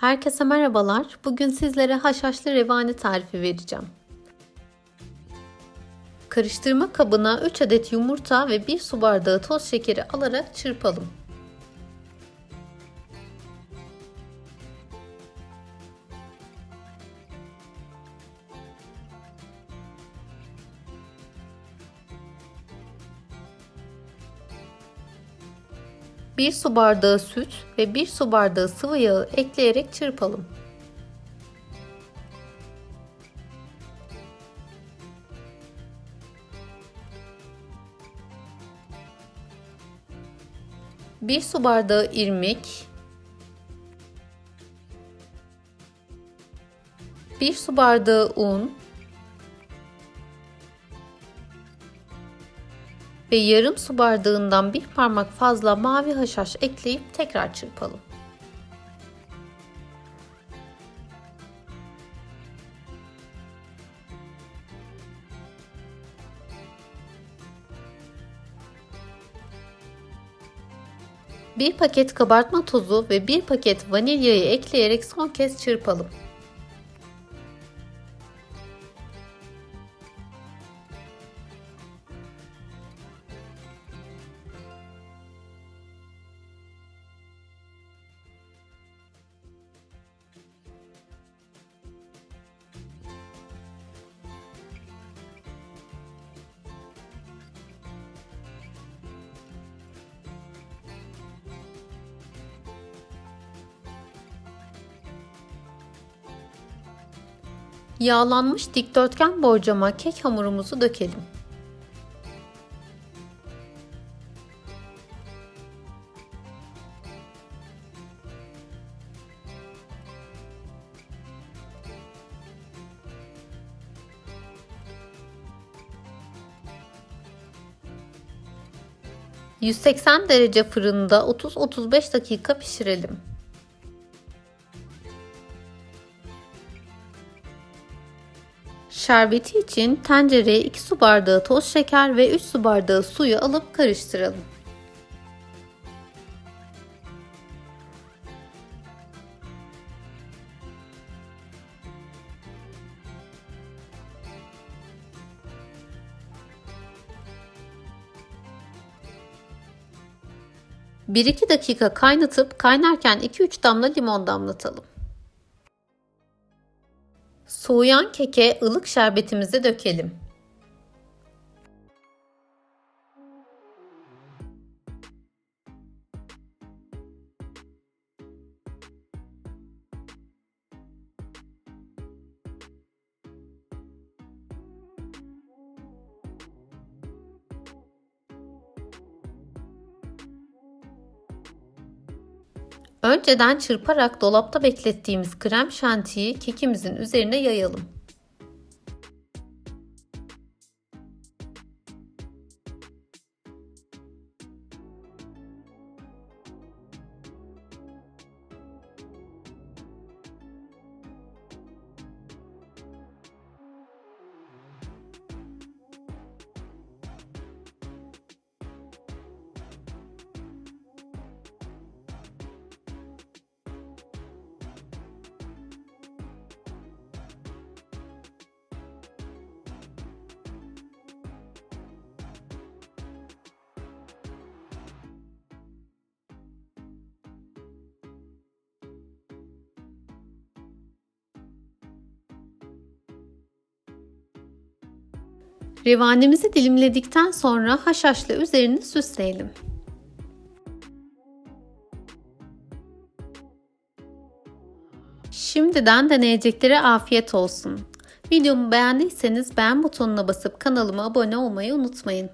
Herkese merhabalar. Bugün sizlere haşhaşlı revani tarifi vereceğim. Karıştırma kabına 3 adet yumurta ve 1 su bardağı toz şekeri alarak çırpalım. Bir su bardağı süt ve bir su bardağı sıvı yağı ekleyerek çırpalım. Bir su bardağı irmik, bir su bardağı un ve yarım su bardağından bir parmak fazla mavi haşhaş ekleyip tekrar çırpalım. Bir paket kabartma tozu ve bir paket vanilyayı ekleyerek son kez çırpalım. Yağlanmış dikdörtgen borcama kek hamurumuzu dökelim. ...180 derece fırında 30-35 dakika pişirelim. Şerbeti için tencereye 2 su bardağı toz şeker ve 3 su bardağı suyu alıp karıştıralım. Bir iki dakika kaynatıp kaynarken 2-3 damla limon damlatalım. Soğuyan keke ılık şerbetimizi dökelim. Önceden çırparak dolapta beklettiğimiz krem şantiyi kekimizin üzerine yayalım. Revanemizi dilimledikten sonra haşhaşla üzerini süsleyelim. Şimdiden deneyeceklere afiyet olsun. Videomu beğendiyseniz beğen butonuna basıp kanalıma abone olmayı unutmayın.